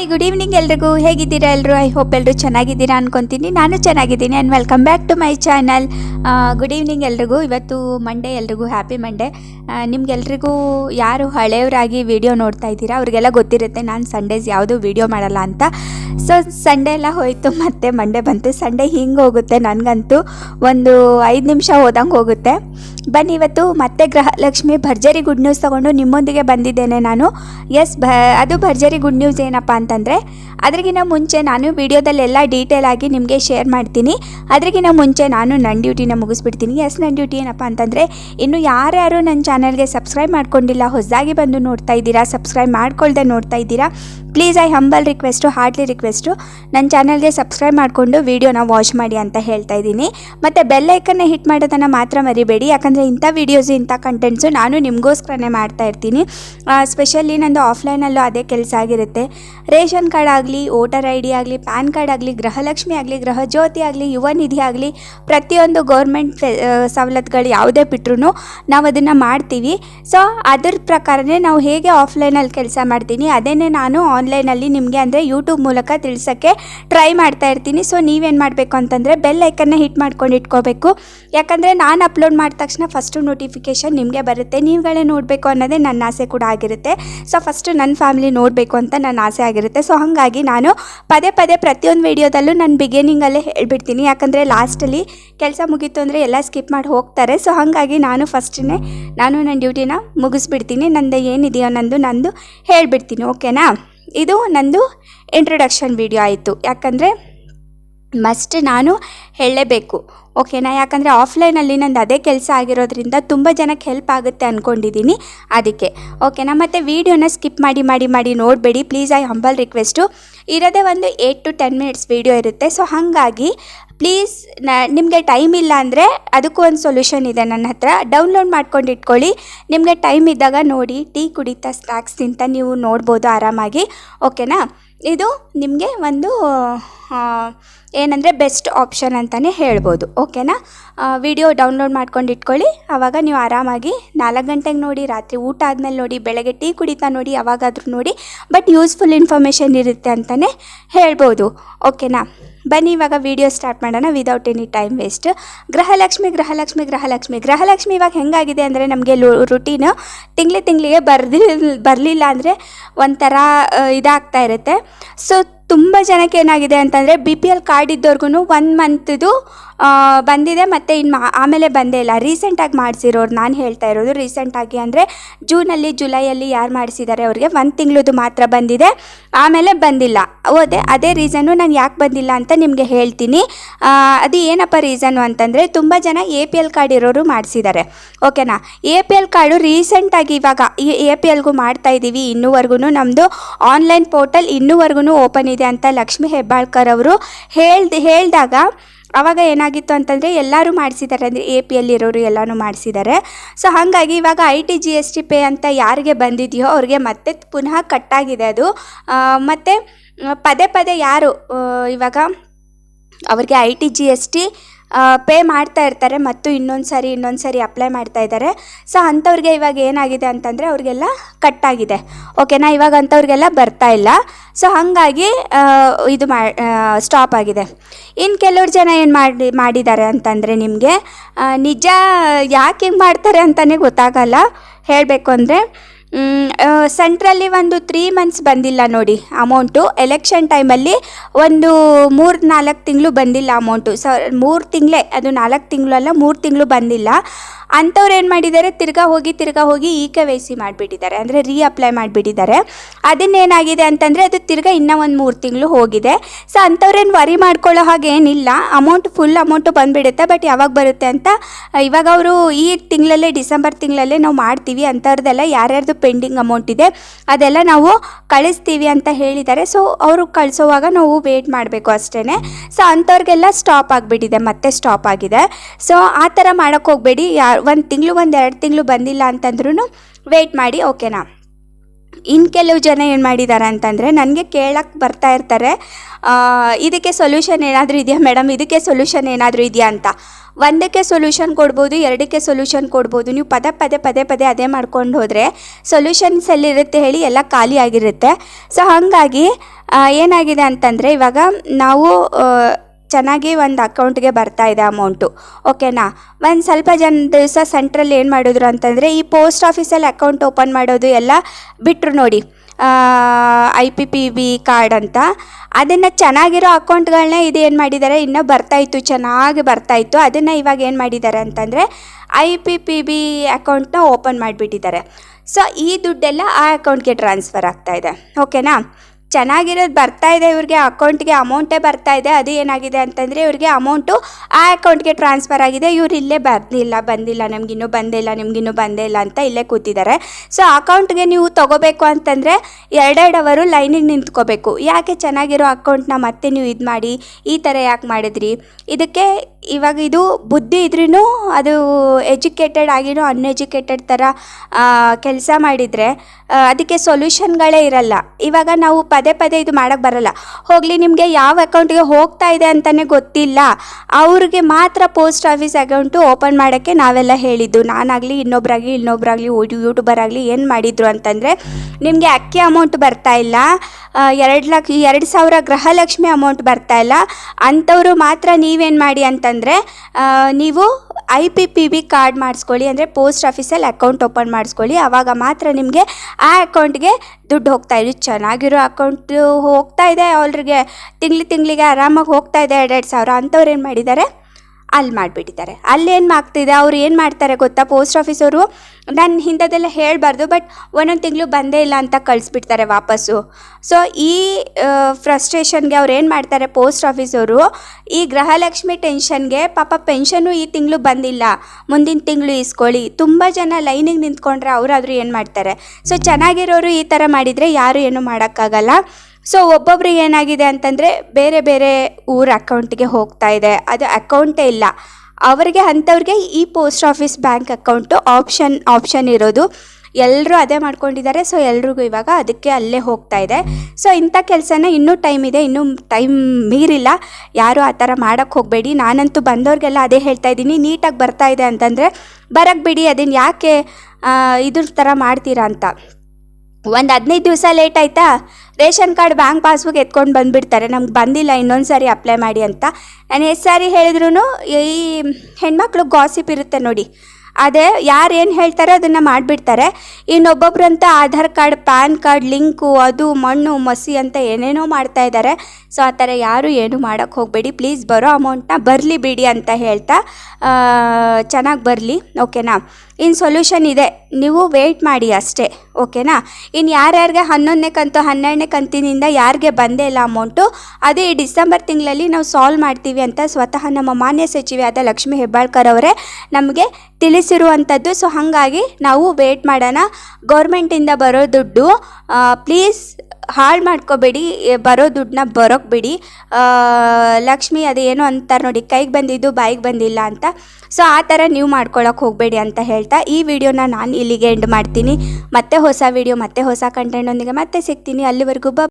Hi good evening ಎಲ್ರಿಗೂ. ಹೇಗಿದ್ದೀರಾ ಎಲ್ಲರೂ ಐ ಹೋಪ್ ಎಲ್ಲರೂ ಚೆನ್ನಾಗಿದ್ದೀರಾ ಅನ್ಕೊತೀನಿ. ನಾನು ಚೆನ್ನಾಗಿದ್ದೀನಿ and welcome back to my channel good evening ಎಲ್ರಿಗೂ. ಇವತ್ತು ಮಂಡೇ ಎಲ್ರಿಗೂ. ಹ್ಯಾಪಿ ಮಂಡೇ ನಿಮ್ಗೆಲ್ರಿಗೂ ಯಾರು ಹಳೆಯವರಾಗಿ ವಿಡಿಯೋ ನೋಡ್ತಾ ಇದ್ದೀರಾ? ಅವ್ರಿಗೆಲ್ಲ ಗೊತ್ತಿರುತ್ತೆ, ನಾನು ಸಂಡೇಸ್ ಯಾವುದೂ ವಿಡಿಯೋ ಮಾಡಲ್ಲ ಅಂತ. ಸೊ ಸಂಡೇ ಎಲ್ಲ ಹೋಯಿತು, ಮತ್ತು ಮಂಡೇ ಬಂತು. ಸಂಡೇ ಹಿಂಗೆ ಹೋಗುತ್ತೆ ನನಗಂತೂ. ಒಂದು ಐದು ನಿಮಿಷ ಹೋದಂಗೆ ಹೋಗುತ್ತೆ. ಬನ್ನಿ, ಇವತ್ತು ಮತ್ತೆ ಗೃಹಲಕ್ಷ್ಮಿ ಭರ್ಜರಿ ಗುಡ್ ನ್ಯೂಸ್ ತೊಗೊಂಡು ನಿಮ್ಮೊಂದಿಗೆ ಬಂದಿದ್ದೇನೆ ನಾನು. ಎಸ್ ಭ, ಅದು ಭರ್ಜರಿ ಗುಡ್ ನ್ಯೂಸ್ ಏನಪ್ಪ ಅಂತಂದರೆ, ಅದ್ರಿಗಿನ ಮುಂಚೆ ನಾನು ವಿಡಿಯೋದಲ್ಲೆಲ್ಲ ಡೀಟೇಲ್ ಆಗಿ ನಿಮಗೆ ಶೇರ್ ಮಾಡ್ತೀನಿ. ಅದ್ರಿಗಿನ ಮುಂಚೆ ನಾನು ನನ್ನ ಡ್ಯೂಟಿನ ಮುಗಿಸ್ಬಿಡ್ತೀನಿ. ಎಸ್ ನನ್ನ ಡ್ಯೂಟಿ ಏನಪ್ಪ ಅಂತಂದರೆ, ಇನ್ನು ಯಾರ್ಯಾರು ನನ್ನ ಚಾನಲ್ಗೆ ಸಬ್ಸ್ಕ್ರೈಬ್ ಮಾಡ್ಕೊಂಡಿಲ್ಲ, ಹೊಸದಾಗಿ ಬಂದು ನೋಡ್ತಾ ಇದ್ದೀರಾ ಸಬ್ಸ್ಕ್ರೈಬ್ ಮಾಡ್ಕೊಳ್ದೆ ನೋಡ್ತಾ ಇದ್ದೀರಾ please I humble request heartly request ನನ್ನ ಚಾನಲ್ಗೆ ಸಬ್ಸ್ಕ್ರೈಬ್ ಮಾಡಿಕೊಂಡು ವೀಡಿಯೋನ ವಾಚ್ ಮಾಡಿ ಅಂತ ಹೇಳ್ತಾ ಇದ್ದೀನಿ. ಮತ್ತು ಬೆಲ್ಲೈಕನ್ನ ಹಿಟ್ ಮಾಡೋದನ್ನು ಮಾತ್ರ ಮರಿಬೇಡಿ. ಯಾಕಂದರೆ ಇಂಥ ವೀಡಿಯೋಸು ಇಂಥ ಕಂಟೆಂಟ್ಸು ನಾನು ನಿಮಗೋಸ್ಕರನೇ ಮಾಡ್ತಾ ಇರ್ತೀನಿ. ಸ್ಪೆಷಲಿ ನಂದು ಆಫ್ಲೈನಲ್ಲೂ ಅದೇ ಕೆಲಸ ಆಗಿರುತ್ತೆ. ರೇಷನ್ ಕಾರ್ಡ್ ಆಗಲಿ, ವೋಟರ್ ಐ ಡಿ ಆಗಲಿ, ಪ್ಯಾನ್ ಕಾರ್ಡ್ ಆಗಲಿ, ಗೃಹಲಕ್ಷ್ಮಿ ಆಗಲಿ ಗೃಹಜ್ಯೋತಿ ಆಗಲಿ, ಯುವ ನಿಧಿ ಆಗಲಿ, ಪ್ರತಿಯೊಂದು ಗೌರ್ಮೆಂಟ್ ಸವಲತ್ತುಗಳು ಯಾವುದೇ ಬಿಟ್ರೂ ನಾವು ಅದನ್ನು ಮಾಡ್ತೀವಿ. ಸೊ ಅದ್ರ ಪ್ರಕಾರನೇ ನಾವು ಹೇಗೆ ಆಫ್ಲೈನಲ್ಲಿ ಕೆಲಸ ಮಾಡ್ತೀನಿ, ಅದೇನೇ ನಾನು ಆನ್ಲೈನಲ್ಲಿ ನಿಮಗೆ ಅಂದರೆ ಯೂಟ್ಯೂಬ್ ಮೂಲಕ ತಿಳಿಸೋಕ್ಕೆ ಟ್ರೈ ಮಾಡ್ತಾ ಇರ್ತೀನಿ. ಸೊ ನೀವೇನು ಮಾಡಬೇಕು ಅಂತಂದರೆ ಬೆಲ್ ಐಕನ್ನ ಹಿಟ್ ಮಾಡ್ಕೊಂಡು ಇಟ್ಕೋಬೇಕು. ಯಾಕಂದರೆ ನಾನು ಅಪ್ಲೋಡ್ ಮಾಡಿದ ತಕ್ಷಣ ಫಸ್ಟು ನೋಟಿಫಿಕೇಷನ್ ನಿಮಗೆ ಬರುತ್ತೆ. ನೀವುಗಳೇ ನೋಡಬೇಕು ಅನ್ನೋದೇ ನನ್ನ ಆಸೆ ಕೂಡ ಆಗಿರುತ್ತೆ. ಸೊ ಫಸ್ಟು ನನ್ನ ಫ್ಯಾಮಿಲಿ ನೋಡಬೇಕು ಅಂತ ನನ್ನ ಆಸೆ ಆಗಿರುತ್ತೆ. ಸೊ ಹಾಗಾಗಿ ನಾನು ಪದೇ ಪದೇ ಪ್ರತಿಯೊಂದು ವಿಡಿಯೋದಲ್ಲೂ ನಾನು ಬಿಗಿನಿಂಗಲ್ಲೇ ಹೇಳ್ಬಿಡ್ತೀನಿ. ಯಾಕಂದರೆ ಲಾಸ್ಟಲ್ಲಿ ಕೆಲಸ ಮುಗೀತು ಅಂದರೆ ಎಲ್ಲ ಸ್ಕಿಪ್ ಮಾಡಿ ಹೋಗ್ತಾರೆ. ಸೊ ಹಾಗಾಗಿ ನಾನು ಫಸ್ಟೇ ನಾನು ನನ್ನ ಡ್ಯೂಟಿನ ಮುಗಿಸ್ಬಿಡ್ತೀನಿ. ನಂದು ಏನಿದೆಯೋ ನಂದು ನಂದು ಹೇಳಿಬಿಡ್ತೀನಿ ಓಕೆನಾ ಇದು ನಂದು ಇಂಟ್ರೊಡಕ್ಷನ್ ವಿಡಿಯೋ ಆಯಿತು. ಯಾಕಂದರೆ ಮಸ್ಟ್ ನಾನು ಹೇಳಲೇಬೇಕು. ಓಕೆನಾ? ಯಾಕಂದರೆ ಆಫ್ಲೈನಲ್ಲಿ ನಂದು ಅದೇ ಕೆಲಸ ಆಗಿರೋದ್ರಿಂದ ತುಂಬ ಜನಕ್ಕೆ ಹೆಲ್ಪ್ ಆಗುತ್ತೆ ಅಂದ್ಕೊಂಡಿದ್ದೀನಿ ಅದಕ್ಕೆ. ಓಕೆನಾ? ಮತ್ತು ವೀಡಿಯೋನ ಸ್ಕಿಪ್ ಮಾಡಿ ಮಾಡಿ ಮಾಡಿ ನೋಡಬೇಡಿ. Please, I humble request. ಇರೋದೇ ಒಂದು eight to ten minutes video ಇರುತ್ತೆ. ಸೊ, ಹಾಗಾಗಿ ಪ್ಲೀಸ್ನ, ನಿಮಗೆ ಟೈಮ್ ಇಲ್ಲ ಅಂದರೆ ಅದಕ್ಕೂ ಒಂದು ಸೊಲ್ಯೂಷನ್ ಇದೆ ನನ್ನ ಹತ್ರ. ಡೌನ್ಲೋಡ್ ಮಾಡ್ಕೊಂಡು ಇಟ್ಕೊಳ್ಳಿ. ನಿಮಗೆ ಟೈಮ್ ಇದ್ದಾಗ ನೋಡಿ, ಟೀ ಕುಡಿತಾ ಸ್ನ್ಯಾಕ್ಸ್ ತಿಂತ ನೀವು ನೋಡ್ಬೋದು ಆರಾಮಾಗಿ. ಓಕೆನಾ? ಇದು ನಿಮಗೆ ಒಂದು ಏನಂದರೆ ಬೆಸ್ಟ್ ಆಪ್ಷನ್ ಅಂತಲೇ ಹೇಳ್ಬೋದು, ಓಕೆನಾ? ವಿಡಿಯೋ ಡೌನ್ಲೋಡ್ ಮಾಡ್ಕೊಂಡು ಇಟ್ಕೊಳ್ಳಿ. ಆವಾಗ ನೀವು ಆರಾಮಾಗಿ ನಾಲ್ಕು ಗಂಟೆಗೆ ನೋಡಿ, ರಾತ್ರಿ ಊಟ ಆದಮೇಲೆ ನೋಡಿ, ಬೆಳಗ್ಗೆ ಟೀ ಕುಡಿತಾ ನೋಡಿ ಯಾವಾಗಾದರೂ ನೋಡಿ, ಬಟ್ ಯೂಸ್ಫುಲ್ ಇನ್ಫಾರ್ಮೇಷನ್ ಇರುತ್ತೆ ಅಂತಲೇ ಹೇಳ್ಬೋದು, ಓಕೆನಾ? ಬನ್ನಿ, ಇವಾಗ ವಿಡಿಯೋ ಸ್ಟಾರ್ಟ್ ಮಾಡೋಣ without any time waste Gruhalakshmi Gruhalakshmi Gruhalakshmi. Gruhalakshmi ಇವಾಗ ಹೆಂಗಾಗಿದೆ ಅಂದರೆ ನಮಗೆ ರುಟೀನು ತಿಂಗಳು ತಿಂಗಳಿಗೆ ಬರ್ದಿಲ್, ಬರಲಿಲ್ಲ ಅಂದರೆ ಒಂಥರ ಇದಾಗ್ತಾ ಇರುತ್ತೆ. ಸೊ ತುಂಬ ಜನಕ್ಕೆ ಏನಾಗಿದೆ ಅಂತಂದರೆ ಬಿ ಪಿ ಎಲ್ ಕಾರ್ಡ್ ಇದ್ದವ್ರಿಗೂ ಒನ್ ಮಂತ್ದು ಬಂದಿದೆ ಮತ್ತು ಇನ್ನು ಆಮೇಲೆ ಬಂದೇ ಇಲ್ಲ. ರೀಸೆಂಟಾಗಿ ಮಾಡಿಸಿರೋರು ನಾನು ಹೇಳ್ತಾ ಇರೋದು ರೀಸೆಂಟಾಗಿ ಅಂದರೆ ಜೂನಲ್ಲಿ ಜುಲೈಯಲ್ಲಿ ಯಾರು ಮಾಡಿಸಿದ್ದಾರೆ ಅವ್ರಿಗೆ ಒಂದು ತಿಂಗಳದು ಮಾತ್ರ ಬಂದಿದೆ. ಆಮೇಲೆ ಬಂದಿಲ್ಲ. ಹೋದೆ, ಅದೇ ರೀಸನ್ನು ನಾನು ಯಾಕೆ ಬಂದಿಲ್ಲ ಅಂತ ನಿಮಗೆ ಹೇಳ್ತೀನಿ. ಅದು ಏನಪ್ಪ ರೀಸನ್ನು ಅಂತಂದರೆ ತುಂಬ ಜನ ಎ ಪಿ ಎಲ್ ಕಾರ್ಡ್ ಇರೋರು ಮಾಡಿಸಿದ್ದಾರೆ ಓಕೆನಾ ಎ ಪಿ ಎಲ್ ಕಾರ್ಡು ರೀಸೆಂಟಾಗಿ ಇವಾಗ ಈ ಎ ಪಿ ಎಲ್ಗೂ ಮಾಡ್ತಾ ಇದ್ದೀವಿ ಇನ್ನೂವರೆಗೂ ನಮ್ಮದು ಆನ್ಲೈನ್ ಪೋರ್ಟಲ್ ಇನ್ನೂವರೆಗೂ ಓಪನ್ ಇದೆ ಅಂತ ಲಕ್ಷ್ಮಿ ಹೆಬ್ಬಾಳ್ಕರ್ ಅವರು ಹೇಳ್ದು, ಹೇಳಿದಾಗ ಅವಾಗ ಏನಾಗಿತ್ತು ಅಂತಂದರೆ ಎಲ್ಲರೂ ಮಾಡಿಸಿದ್ದಾರೆ ಅಂದರೆ ಎ ಪಿ ಎಲ್ಲಿರೋರು ಎಲ್ಲನೂ ಮಾಡಿಸಿದ್ದಾರೆ. ಸೊ ಹಾಗಾಗಿ ಇವಾಗ I T G S T pay ಅಂತ ಯಾರಿಗೆ ಬಂದಿದೆಯೋ ಅವ್ರಿಗೆ ಮತ್ತೆ ಪುನಃ ಕಟ್ಟಾಗಿದೆ ಅದು. ಮತ್ತು, ಪದೇ ಪದೇ ಯಾರು ಇವಾಗ ಅವ್ರಿಗೆ I T G S T pay ಮಾಡ್ತಾ ಇರ್ತಾರೆ ಮತ್ತು ಇನ್ನೊಂದು ಸಾರಿ ಇನ್ನೊಂದು ಸಾರಿ ಅಪ್ಲೈ ಮಾಡ್ತಾ ಇದ್ದಾರೆ. ಸೊ ಅಂಥವ್ರಿಗೆ ಇವಾಗ ಏನಾಗಿದೆ ಅಂತಂದರೆ ಅವ್ರಿಗೆಲ್ಲ ಕಟ್ಟಾಗಿದೆ ಓಕೆನಾ ಇವಾಗ ಅಂಥವ್ರಿಗೆಲ್ಲ ಬರ್ತಾ ಇಲ್ಲ. ಸೊ ಹಾಗಾಗಿ ಇದು ಮಾ ಸ್ಟಾಪ್ ಆಗಿದೆ. ಇನ್ನು ಕೆಲವ್ರು ಜನ ಏನು ಮಾಡಿ, ಮಾಡಿದ್ದಾರೆ ಅಂತಂದರೆ ನಿಮಗೆ ನಿಜ ಯಾಕೆ ಹಿಂಗೆ ಮಾಡ್ತಾರೆ ಅಂತಲೇ ಗೊತ್ತಾಗಲ್ಲ. ಹೇಳಬೇಕು ಅಂದರೆ ಸೆಂಟ್ರಲ್ಲಿ ಒಂದು ತ್ರೀ ಮಂತ್ಸ್ ಬಂದಿಲ್ಲ ನೋಡಿ ಅಮೌಂಟು ಎಲೆಕ್ಷನ್ ಟೈಮಲ್ಲಿ ಒಂದು ಮೂರು, ನಾಲ್ಕು ತಿಂಗಳು ಬಂದಿಲ್ಲ ಅಮೌಂಟು ಸ ಮೂರು ತಿಂಗಳೇ, ಅದು ನಾಲ್ಕು ತಿಂಗಳು ಅಲ್ಲ, ಮೂರು ತಿಂಗಳು ಬಂದಿಲ್ಲ. ಅಂಥವ್ರು ಏನು ಮಾಡಿದ್ದಾರೆ, ತಿರ್ಗಾ ಹೋಗಿ ತಿರ್ಗಾ ಹೋಗಿ ಇ ಕೆ ವೈ ಸಿ ಮಾಡಿಬಿಟ್ಟಿದ್ದಾರೆ. ಅಂದರೆ ರೀ ಅಪ್ಲೈ ಮಾಡಿಬಿಟ್ಟಿದ್ದಾರೆ ಅದನ್ನೇನಾಗಿದೆ ಅಂತಂದರೆ ಅದು ತಿರ್ಗಾ ಇನ್ನೂ ಒಂದು ಮೂರು ತಿಂಗಳು ಹೋಗಿದೆ. ಸೊ ಅಂಥವ್ರೇನು ವರಿ ಮಾಡ್ಕೊಳ್ಳೋ ಹಾಗೇನಿಲ್ಲ ಅಮೌಂಟ್ ಫುಲ್ ಅಮೌಂಟು ಬಂದುಬಿಡುತ್ತೆ. ಬಟ್ ಯಾವಾಗ ಬರುತ್ತೆ ಅಂತ ಇವಾಗ ಅವರು ಈ ತಿಂಗಳಲ್ಲೇ, ಡಿಸೆಂಬರ್ ತಿಂಗಳಲ್ಲೇ ನಾವು ಮಾಡ್ತೀವಿ ಅಂಥವ್ರದ್ದೆಲ್ಲ ಯಾರ್ಯಾರ್ದು ಪೆಂಡಿಂಗ್ ಅಮೌಂಟ್ ಇದೆ. ಅದೆಲ್ಲ ನಾವು ಕಳಿಸ್ತೀವಿ ಅಂತ ಹೇಳಿದ್ದಾರೆ. ಸೊ ಅವರು ಕಳಿಸೋವಾಗ ನಾವು ವೇಟ್ ಮಾಡಬೇಕು ಅಷ್ಟೇ ಸೊ ಅಂಥವ್ರಿಗೆಲ್ಲ ಸ್ಟಾಪ್ ಆಗಿಬಿಟ್ಟಿದೆ, ಮತ್ತೆ ಸ್ಟಾಪ್ ಆಗಿದೆ. ಸೊ ಆ ಥರ ಮಾಡೋಕ್ಕೆ ಹೋಗಬೇಡಿ. ಯಾರು, ಒಂದು ತಿಂಗಳು, ಒಂದು ಎರಡು ತಿಂಗಳು ಬಂದಿಲ್ಲ ಅಂತಂದ್ರೂ ವೆಯ್ಟ್ ಮಾಡಿ ಓಕೆನಾ ಇನ್ನು ಕೆಲವು ಜನ ಏನು ಮಾಡಿದ್ದಾರೆ ಅಂತಂದರೆ, ನನಗೆ ಕೇಳಕ್ಕೆ ಬರ್ತಾ ಇರ್ತಾರೆ. ಇದಕ್ಕೆ ಸೊಲ್ಯೂಷನ್ ಏನಾದರೂ ಇದೆಯಾ ಮೇಡಮ್ ಇದಕ್ಕೆ ಸೊಲ್ಯೂಷನ್ ಏನಾದರೂ ಇದೆಯಾ ಅಂತ. ಒಂದಕ್ಕೆ ಸೊಲ್ಯೂಷನ್ ಕೊಡ್ಬೋದು, ಎರಡಕ್ಕೆ ಸೊಲ್ಯೂಷನ್ ಕೊಡ್ಬೋದು. ನೀವು ಪದೇ ಪದೇ ಪದೇ ಪದೇ ಅದೇ ಮಾಡ್ಕೊಂಡು ಹೋದರೆ ಸೊಲ್ಯೂಷನ್ಸ್ ಎಲ್ಲಿರುತ್ತೆ ಹೇಳಿ ಎಲ್ಲ ಖಾಲಿ ಆಗಿರುತ್ತೆ. ಸೊ ಹಾಗಾಗಿ ಏನಾಗಿದೆ ಅಂತಂದರೆ ಇವಾಗ ನಾವು ಚೆನ್ನಾಗಿ ಒಂದು ಅಕೌಂಟ್ಗೆ ಬರ್ತಾ ಇದೆ ಅಮೌಂಟು ಓಕೆನಾ ಒಂದು ಸ್ವಲ್ಪ ಜನ ದಿವಸ ಸೆಂಟ್ರಲ್ಲಿ ಏನು ಮಾಡಿದ್ರು ಅಂತಂದರೆ ಈ ಪೋಸ್ಟ್ ಆಫೀಸಲ್ಲಿ ಅಕೌಂಟ್ ಓಪನ್ ಮಾಡೋದು ಎಲ್ಲ ಬಿಟ್ಟರು ನೋಡಿ. I P P B card ಅಂತ. ಅದನ್ನು ಚೆನ್ನಾಗಿರೋ ಅಕೌಂಟ್ಗಳನ್ನ ಇದು ಏನು ಮಾಡಿದ್ದಾರೆ ಇನ್ನೂ ಬರ್ತಾಯಿತ್ತು ಚೆನ್ನಾಗಿ ಬರ್ತಾಯಿತ್ತು ಅದನ್ನು ಇವಾಗ ಏನು ಮಾಡಿದ್ದಾರೆ ಅಂತಂದರೆ ಐ ಪಿ ಪಿ ಬಿ ಅಕೌಂಟ್ನ ಓಪನ್ ಮಾಡಿಬಿಟ್ಟಿದ್ದಾರೆ ಸೊ ಈ ದುಡ್ಡೆಲ್ಲ ಆ ಅಕೌಂಟ್ಗೆ ಟ್ರಾನ್ಸ್ಫರ್ ಆಗ್ತಾ ಇದೆ. ಓಕೆನಾ ಚೆನ್ನಾಗಿರೋದು ಬರ್ತಾ ಇದೆ, ಇವ್ರಿಗೆ ಅಕೌಂಟ್ಗೆ ಅಮೌಂಟೇ ಬರ್ತಾ ಇದೆ, ಅದು ಏನಾಗಿದೆ ಅಂತಂದರೆ ಇವ್ರಿಗೆ ಅಮೌಂಟು ಆ ಅಕೌಂಟ್ಗೆ ಟ್ರಾನ್ಸ್ಫರ್ ಆಗಿದೆ, ಇವ್ರು ಇಲ್ಲೇ ಬಂದಿಲ್ಲ ಬಂದಿಲ್ಲ, ನಮಗಿನ್ನೂ ಇಲ್ಲ, ನಿಮಗಿನ್ನೂ ಬಂದೇ ಇಲ್ಲ ಅಂತ ಇಲ್ಲೇ ಕೂತಿದ್ದಾರೆ. ಸೊ ಅಕೌಂಟ್ಗೆ ನೀವು ತೊಗೋಬೇಕು ಅಂತಂದರೆ ಎರಡೆರಡು ಅವರು ಲೈನಿಗೆ ನಿಂತ್ಕೋಬೇಕು. ಯಾಕೆ ಚೆನ್ನಾಗಿರೋ ಅಕೌಂಟ್ನ ಮತ್ತೆ ನೀವು ಇದು ಮಾಡಿ ಈ ಥರ ಯಾಕೆ ಮಾಡಿದ್ರಿ? ಇದಕ್ಕೆ ಇವಾಗ ಇದು ಬುದ್ಧಿ ಇದ್ರೂ ಅದು ಎಜುಕೇಟೆಡ್ ಆಗಿರೋ ಅನ್ಎಜುಕೇಟೆಡ್ ಥರ ಕೆಲಸ ಮಾಡಿದರೆ ಅದಕ್ಕೆ ಸೊಲ್ಯೂಷನ್ಗಳೇ ಇರಲ್ಲ. ಇವಾಗ ನಾವು ಪದೇ ಪದೇ ಇದು ಮಾಡೋಕ್ಕೆ ಬರಲ್ಲ. ಹೋಗಲಿ, ನಿಮಗೆ ಯಾವ ಅಕೌಂಟ್ಗೆ ಹೋಗ್ತಾ ಇದೆ ಅಂತಲೇ ಗೊತ್ತಿಲ್ಲ. ಅವ್ರಿಗೆ ಮಾತ್ರ ಪೋಸ್ಟ್ ಆಫೀಸ್ ಅಕೌಂಟು ಓಪನ್ ಮಾಡೋಕ್ಕೆ ನಾವೆಲ್ಲ ಹೇಳಿದ್ದು. ನಾನಾಗಲಿ ಇನ್ನೊಬ್ರಾಗಲಿ ಇನ್ನೊಬ್ರಾಗಲಿ ಯೂಟ್ಯೂಬರ್ ಆಗಲಿ ಏನು ಮಾಡಿದ್ರು ಅಂತಂದರೆ, ನಿಮಗೆ ಅಕ್ಕಿ ಅಮೌಂಟ್ ಬರ್ತಾ ಇಲ್ಲ. ಎರಡು ಲಕ್ಷ ಎರಡು ಸಾವಿರ ಗೃಹಲಕ್ಷ್ಮಿ ಅಮೌಂಟ್ ಬರ್ತಾ ಇಲ್ಲ. ಅಂಥವ್ರು ಮಾತ್ರ ನೀವೇನು ಮಾಡಿ ಅಂತಂದರೆ ನೀವು I P P B card ಮಾಡಿಸ್ಕೊಳ್ಳಿ, ಅಂದರೆ ಪೋಸ್ಟ್ ಆಫೀಸಲ್ಲಿ ಅಕೌಂಟ್ ಓಪನ್ ಮಾಡಿಸ್ಕೊಳ್ಳಿ. ಆವಾಗ ಮಾತ್ರ ನಿಮಗೆ ಆ ಅಕೌಂಟ್ಗೆ ದುಡ್ಡು ಹೋಗ್ತಾ ಇದೆ. ಚೆನ್ನಾಗಿರೋ ಅಕೌಂಟು ಹೋಗ್ತಾ ಇದೆ. ಅವ್ರಿಗೆ ತಿಂಗ್ಳು ತಿಂಗಳಿಗೆ ಆರಾಮಾಗಿ ಹೋಗ್ತಾ ಇದೆ. ಎರಡೆರಡು ಸಾವಿರ. ಅಂಥವ್ರು ಏನು ಮಾಡಿದ್ದಾರೆ? ಅಲ್ಲಿ ಮಾಡಿಬಿಟ್ಟಿದ್ದಾರೆ. ಅಲ್ಲೇನು ಆಗ್ತಿದೆ? ಅವ್ರು ಏನು ಮಾಡ್ತಾರೆ ಗೊತ್ತಾ? ಪೋಸ್ಟ್ ಆಫೀಸವರು ನಾನು ಹಿಂದದೆಲ್ಲ ಹೇಳಬಾರ್ದು ಬಟ್ ಒಂದೊಂದು ತಿಂಗಳು ಬಂದೇ ಇಲ್ಲ ಅಂತ ಕಳಿಸ್ಬಿಡ್ತಾರೆ ವಾಪಸ್ಸು. ಸೊ ಈ ಫ್ರಸ್ಟ್ರೇಷನ್ಗೆ ಅವ್ರು ಏನು ಮಾಡ್ತಾರೆ? ಪೋಸ್ಟ್ ಆಫೀಸವರು ಈ ಗೃಹಲಕ್ಷ್ಮಿ ಟೆನ್ಷನ್ಗೆ ಪಾಪ ಪೆನ್ಷನ್ನು ಈ ತಿಂಗಳು ಬಂದಿಲ್ಲ. ಮುಂದಿನ ತಿಂಗಳು ಇಸ್ಕೊಳ್ಳಿ ತುಂಬ ಜನ ಲೈನಿಗೆ ನಿಂತ್ಕೊಂಡ್ರೆ ಅವರಾದರೂ ಏನು ಮಾಡ್ತಾರೆ? ಸೊ ಚೆನ್ನಾಗಿರೋರು ಈ ಥರ ಮಾಡಿದರೆ ಯಾರು ಏನು ಮಾಡೋಕ್ಕಾಗಲ್ಲ. ಸೊ ಒಬ್ಬೊಬ್ರಿಗೆ ಏನಾಗಿದೆ ಅಂತಂದರೆ ಬೇರೆ ಬೇರೆ ಊರ ಅಕೌಂಟಿಗೆ ಹೋಗ್ತಾ ಇದೆ. ಅದು ಅಕೌಂಟೇ ಇಲ್ಲ. ಅವರಿಗೆ, ಅಂಥವ್ರಿಗೆ ಈ post office bank account option option ಇರೋದು. ಎಲ್ಲರೂ ಅದೇ ಮಾಡ್ಕೊಂಡಿದ್ದಾರೆ. ಸೊ ಎಲ್ರಿಗೂ ಇವಾಗ ಅದಕ್ಕೆ ಅಲ್ಲೇ ಹೋಗ್ತಾ ಇದೆ. ಸೊ ಇಂಥ ಕೆಲಸನ ಇನ್ನೂ ಟೈಮ್ ಇದೆ. ಇನ್ನೂ ಟೈಮ್ ಮೀರಿಲ್ಲ. ಯಾರೂ ಆ ಥರ ಮಾಡೋಕ್ಕೆ ಹೋಗಬೇಡಿ. ನಾನಂತೂ ಬಂದವ್ರಿಗೆಲ್ಲ ಅದೇ ಹೇಳ್ತಾ ಇದ್ದೀನಿ. ನೀಟಾಗಿ ಬರ್ತಾ ಇದೆ ಅಂತಂದರೆ ಬರಕ್ಕೆ ಬಿಡಿ. ಅದನ್ನು ಯಾಕೆ ಇದ್ರ ಥರ ಮಾಡ್ತೀರಾ ಅಂತ. ಒಂದು ಹದಿನೈದು ದಿವಸ ಲೇಟ್ ಆಯಿತಾ? ರೇಷನ್ ಕಾರ್ಡ್ ಬ್ಯಾಂಕ್ ಪಾಸ್ಬುಕ್ ಎತ್ಕೊಂಡು ಬಂದುಬಿಡ್ತಾರೆ. ನಮ್ಗೆ ಬಂದಿಲ್ಲ ಇನ್ನೊಂದು ಸಾರಿ ಅಪ್ಲೈ ಮಾಡಿ ಅಂತ. ನಾನು ಎಷ್ಟು ಸಾರಿ ಹೇಳಿದ್ರು ಈ ಹೆಣ್ಮಕ್ಳು ಗಾಸಿಪ್ ಇರುತ್ತೆ ನೋಡಿ. ಅದೇ ಯಾರು ಏನು ಹೇಳ್ತಾರೋ ಅದನ್ನು ಮಾಡಿಬಿಡ್ತಾರೆ. ಇನ್ನೊಬ್ಬೊಬ್ರಂತ Aadhaar card, PAN card, link, ಅದು, ಮಣ್ಣು, ಮಸಿ ಅಂತ ಏನೇನೋ ಮಾಡ್ತಾ ಇದ್ದಾರೆ ಸೊ ಆ ಥರ ಯಾರು ಏನು ಮಾಡೋಕ್ಕೆ ಹೋಗಬೇಡಿ. ಪ್ಲೀಸ್ ಬರೋ ಅಮೌಂಟ್ನ ಬರಲಿ ಬಿಡಿ ಅಂತ ಹೇಳ್ತಾ ಚೆನ್ನಾಗಿ ಬರಲಿ. ಓಕೆನಾ ಇನ್ನು ಸೊಲ್ಯೂಷನ್ ಇದೆ. ನೀವು ವೇಟ್ ಮಾಡಿ ಅಷ್ಟೇ ಓಕೆನಾ ಇನ್ನು ಯಾರ್ಯಾರಿಗೆ ಹನ್ನೊಂದನೇ ಕಂತು ಹನ್ನೆರಡನೇ ಕಂತಿನಿಂದ ಯಾರಿಗೆ ಬಂದೇ ಇಲ್ಲ ಅಮೌಂಟು ಅದೇ ಈ ಡಿಸೆಂಬರ್ ತಿಂಗಳಲ್ಲಿ ನಾವು ಸಾಲ್ವ್ ಮಾಡ್ತೀವಿ ಅಂತ ಸ್ವತಃ ನಮ್ಮ ಮಾನ್ಯ ಸಚಿವೆಯಾದ ಲಕ್ಷ್ಮೀ ಹೆಬ್ಬಾಳ್ಕರ್ ಅವರೇ ನಮಗೆ ತಿಳಿಸಿರುವಂಥದ್ದು. ಸೊ ಹಾಗಾಗಿ ನಾವು ವೇಟ್ ಮಾಡೋಣ. ಗೌರ್ಮೆಂಟಿಂದ ಬರೋ ದುಡ್ಡು ಪ್ಲೀಸ್ ಹಾಳು ಮಾಡ್ಕೋಬೇಡಿ ಬರೋ ದುಡ್ಡನ್ನ ಬರೋಕೆ ಬಿಡಿ. ಲಕ್ಷ್ಮಿ ಲಕ್ಷ್ಮಿ ಏನು ಅಂತಾರೆ ನೋಡಿ, ಕೈಗೆ ಬಂದಿದ್ದು ಬಾಯಿಗೆ ಬಂದಿಲ್ಲ ಅಂತ. ಸೊ, ಆ ಥರ ನೀವು ಮಾಡ್ಕೊಳಕ್ಕೆ ಹೋಗಬೇಡಿ ಅಂತ ಹೇಳ್ತಾ ಈ ವಿಡಿಯೋನ ನಾನು ಇಲ್ಲಿಗೆ ಎಂಡ್ ಮಾಡ್ತೀನಿ. ಮತ್ತೆ ಹೊಸ ವಿಡಿಯೋ, ಮತ್ತೆ ಹೊಸ ಕಂಟೆಂಟ್ ಒಂದಿಗೆ ಮತ್ತೆ ಸಿಗ್ತೀನಿ. ಅಲ್ಲಿವರೆಗೂ ಬ